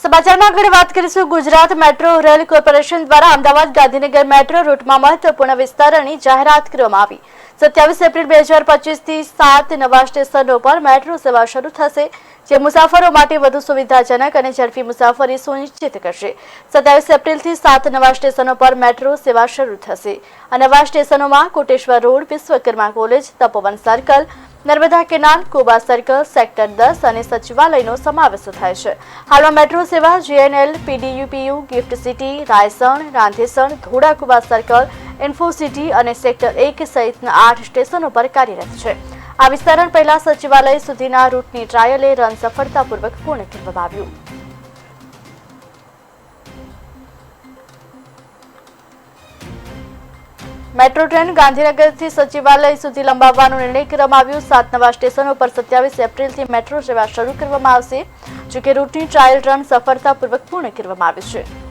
સમાચારમાં આગળ વાત કરીશું. ગુજરાત મેટ્રો રેલ કોર્પોરેશન દ્વારા અમદાવાદ ગાંધીનગર મેટ્રો રૂટમાં મહત્વપૂર્ણ વિસ્તરણની જાહેરાત કરવામાં આવી. સત્યાવીસ એપ્રિલ બે હજાર પચીસથી સાત નવા સ્ટેશનો પર મેટ્રો સેવા શરૂ થશે, જે મુસાફરો માટે વધુ સુવિધાજનક અને ઝડપી મુસાફરી સુનિશ્ચિત કરશે. સત્યાવીસ એપ્રિલથી સાત નવા સ્ટેશનો પર મેટ્રો સેવા શરૂ થશે. આ નવા સ્ટેશનોમાં Koteshwar road, Vishwakarma college, Tapovan circle Narmada canal, Koba circle, sector દસ અને સચિવાલયનો સમાવેશ થાય છે. હાલમાં મેટ્રો સેવા, GNL, PDUPU, gift city, Raysan, Randhesan Dholakuva circle, infocity અને સેક્ટર એક સહિતના આઠ સ્ટેશનો પર કાર્યરત છે. આ વિસ્તરણ પહેલા સચિવાલય સુધીના રૂટની ટ્રાયલે રન સફળતાપૂર્વક પૂર્ણ કરવામાં આવ્યું. મેટ્રો ટ્રેન ગાંધીનગરથી સચિવાલય સુધી લંબાવવાનો નિર્ણય કરવામાં આવ્યો. સાત નવા સ્ટેશનો પર સત્યાવીસ એપ્રિલથી મેટ્રો સેવા શરૂ કરવામાં આવશે, જોકે રૂટની ટ્રાયલ રન સફળતાપૂર્વક પૂર્ણ કરવામાં આવી છે.